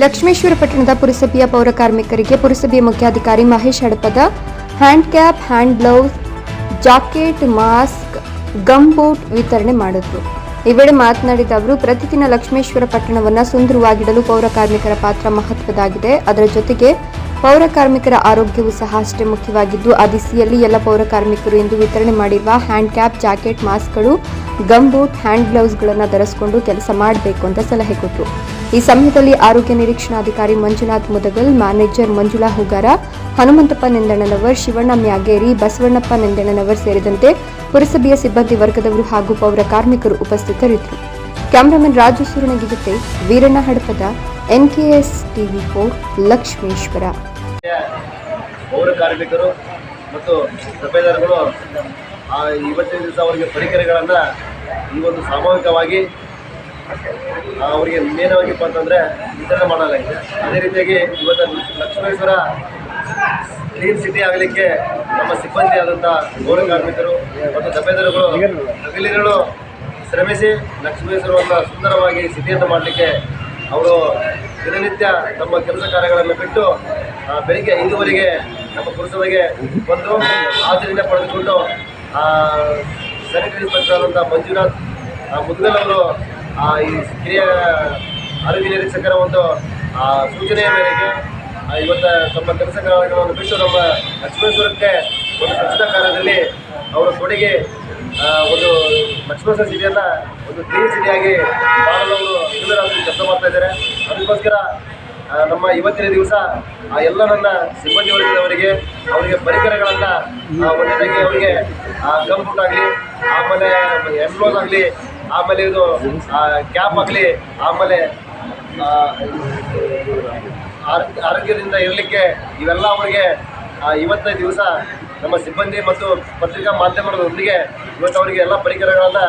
ಲಕ್ಷ್ಮೇಶ್ವರ ಪಟ್ಟಣದ ಪುರಸಭೆಯ ಪೌರ ಕಾರ್ಮಿಕರಿಗೆ ಪುರಸಭೆಯ ಮುಖ್ಯಾಧಿಕಾರಿ Mahesh Hadapad hand cap hand gloves jacket mask gum boot ವಿತರಣೆ ಮಾಡಿದ್ರು. ಈ ವೇಳೆ ಮಾತನಾಡಿದ ಅವರು, ಪ್ರತಿದಿನ ಲಕ್ಷ್ಮೇಶ್ವರ ಪಟ್ಟಣವನ್ನು ಸುಂದರವಾಗಿಡಲು ಪೌರ ಕಾರ್ಮಿಕರ ಪಾತ್ರ ಮಹತ್ವದಾಗಿದೆ ಅದರ ಜೊತೆಗೆ ಪೌರ ಕಾರ್ಮಿಕರ ಆರೋಗ್ಯವೂ ಸಹ ಅಷ್ಟೇ ಮುಖ್ಯವಾಗಿದ್ದು ಆ ದಿಸೆಯಲ್ಲಿ ಎಲ್ಲ ಪೌರ ಕಾರ್ಮಿಕರು ಇಂದು ವಿತರಣೆ ಮಾಡಿರುವ ಹ್ಯಾಂಡ್ ಕ್ಯಾಪ್ ಜಾಕೆಟ್ ಮಾಸ್ಕ್ಗಳು ಗಮ್ ಬೂಟ್ ಹ್ಯಾಂಡ್ ಗ್ಲೌಸ್ಗಳನ್ನು ಧರಿಸಿಕೊಂಡು ಕೆಲಸ ಮಾಡಬೇಕು ಅಂತ ಸಲಹೆ ಕೊಟ್ಟರು ಈ ಸಮಯದಲ್ಲಿ ಆರೋಗ್ಯ ನಿರೀಕ್ಷಣಾಧಿಕಾರಿ ಮಂಜುನಾಥ್ ಮುದಗಲ್, ಮ್ಯಾನೇಜರ್ ಮಂಜುಳಾ ಹುಗಾರ, ಹನುಮಂತಪ್ಪ ನಿಂದಣ್ಣನವರ್ ಶಿವಣ್ಣ ಮ್ಯಾಗೇರಿ, ಬಸವಣ್ಣಪ್ಪ ನಿಂದಣ್ಣನವರ್ ಸೇರಿದಂತೆ ಪುರಸಭೆಯ ಸಿಬ್ಬಂದಿ ವರ್ಗದವರು ಹಾಗೂ ಪೌರ ಕಾರ್ಮಿಕರು ಉಪಸ್ಥಿತರಿದ್ದರು. ಕ್ಯಾಮರಾಮನ್ ರಾಜು ಸುರಣಗಿ ಜೊತೆ Veeranna Hadapad, NKS TV four, Lakshmeshwar. ಪೌರ ಕಾರ್ಮಿಕರು ಮತ್ತು ಇವತ್ತಿನ ದಿವಸ ಅವರಿಗೆ ಪರಿಕರಗಳನ್ನು ಈ ಒಂದು ಸಾಮೂಹಿಕವಾಗಿ ಅವರಿಗೆ ಮೇನವಾಗಿಪ್ಪ ಅಂತಂದರೆ ವಿತರಣೆ ಮಾಡಲಾಗಿದೆ ಅದೇ ರೀತಿಯಾಗಿ ಇವತ್ತು ಲಕ್ಷ್ಮೇಶ್ವರ ಕ್ಲೀನ್ ಸಿಟಿ ಆಗಲಿಕ್ಕೆ ನಮ್ಮ ಸಿಬ್ಬಂದಿ ಆದಂಥ ಗೌರವ ಕಾರ್ಮಿಕರು ಮತ್ತು ಸಭೆದಾರಗಳು ಹಗಲಿರುಳು ಶ್ರಮಿಸಿ ಲಕ್ಷ್ಮೇಶ್ವರವನ್ನು ಸುಂದರವಾಗಿ ಸಿಟಿಯನ್ನು ಮಾಡಲಿಕ್ಕೆ ಅವರು ದಿನನಿತ್ಯ ತಮ್ಮ ಕೆಲಸ ಕಾರ್ಯಗಳನ್ನು ಬಿಟ್ಟು ಬೆಳಿಗ್ಗೆ ಐದುವರೆಗೆ ನಮ್ಮ ಪುರಸಭೆಗೆ ಬಂದು ಆಚರಣೆ ಪಡೆದುಕೊಂಡು ಸ್ಯಾನಿಟರಿ ಇನ್ಸ್ಪೆಕ್ಟರ್ ಆದಂಥ ಮಂಜುನಾಥ್ ಮುದ್ಗಲ್ ಅವರು ಈ ಹಿರಿಯ ಅರಿವಿ ನಿರೀಕ್ಷಕರ ಒಂದು ಸೂಚನೆಯ ಮೇರೆಗೆ ಇವತ್ತು ತಮ್ಮ ಕೆಲಸ ಕಾರ್ಯಗಳನ್ನು ಬಿಟ್ಟು ನಮ್ಮ ಲಕ್ಷ್ಮೇಶ್ವರಕ್ಕೆ ಒಂದು ಸ್ವಚ್ಛತಾ ಕಾರ್ಯದಲ್ಲಿ ಅವರ ಕೊಡುಗೆ ಒಂದು ಲಕ್ಷ್ಮೇಶ್ವರ ಸಿಟಿಯನ್ನು ಒಂದು ಕ್ಲೀನ್ ಸಿಟಿಯಾಗಿ ಮಾಡಲು ಅವರು ಕೆಲಸ ಮಾಡ್ತಾ ಇದ್ದಾರೆ. ಅದಕ್ಕೋಸ್ಕರ ನಮ್ಮ ಇವತ್ತಿನ ದಿವಸ ಆ ಎಲ್ಲ ನನ್ನ ಸಿಬ್ಬಂದಿ ವರ್ಗದವರಿಗೆ ಅವರಿಗೆ ಪರಿಕರಗಳನ್ನು ಒಂದೇ ಅವರಿಗೆ ಗಂಬೂಟ್ ಆಗಲಿ, ಆಮೇಲೆ ಎಂಪ್ಲೋಸ್ ಆಗಲಿ ಆಮೇಲೆ ಇದು ಕ್ಯಾಪ್ ಆಗಲಿ, ಆಮೇಲೆ ಆರೋಗ್ಯದಿಂದ ಇರಲಿಕ್ಕೆ ಇವೆಲ್ಲ ಅವರಿಗೆ ಇವತ್ತಿನ ದಿವಸ ನಮ್ಮ ಸಿಬ್ಬಂದಿ ಮತ್ತು ಪತ್ರಿಕಾ ಮಾಧ್ಯಮದೊಂದಿಗೆ ಇವತ್ತು ಅವರಿಗೆ ಎಲ್ಲ ಪರಿಕರಗಳನ್ನು